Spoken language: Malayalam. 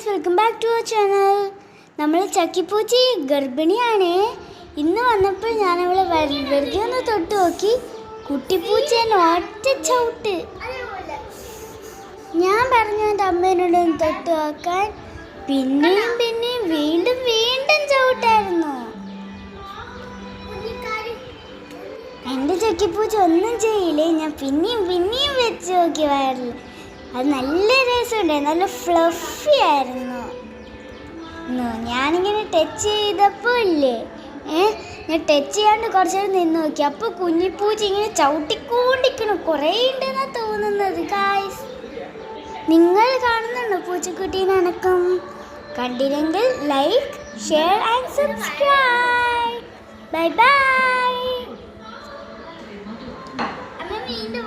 Friends welcome back to our channel നമ്മൾ ചക്കിപ്പൂച്ചി ഗർഭിണിയാണ്. ഇന്ന് വന്നപ്പോൾ ഞാൻ അവളെ വെറുതെ ഒന്ന് തൊട്ട് നോക്കി. കുട്ടിപ്പൂച്ചേനെ ഒറ്റ ചവിട്ട്. ഞാൻ പറഞ്ഞു എന്റെ അമ്മേനോട് ഒന്ന് തൊട്ട് നോക്കാൻ. പിന്നെയും പിന്നെയും വീണ്ടും വീണ്ടും ചവിട്ടായിരുന്നു. എന്റെ ചക്കിപ്പൂച്ച ഒന്നും ചെയ്യില്ലേ. ഞാൻ പിന്നെയും പിന്നെയും വെച്ച് നോക്കി വയറിൽ. അത് നല്ല രസമുണ്ടായി. നല്ല ഫ്ലഫി ഉം, ഞാനിങ്ങനെ ടച്ച് ചെയ്തപ്പോൾ ഇല്ലേ? ഏ ഞാൻ ടച്ച് ചെയ്യാണ്ട് കുറച്ച് നേരം നിന്ന് നോക്കി. അപ്പോൾ കുഞ്ഞിപ്പൂച്ച ഇങ്ങനെ ചവിട്ടിക്കൊണ്ടിരിക്കണം കുറേ ഉണ്ടെന്നാ തോന്നുന്നത് ഗായ്സ് നിങ്ങൾ കാണുന്നുണ്ടോ പൂച്ചക്കുട്ടീനെ അനക്കം? കണ്ടില്ലെങ്കിൽ like share and subscribe bye bye വീണ്ടും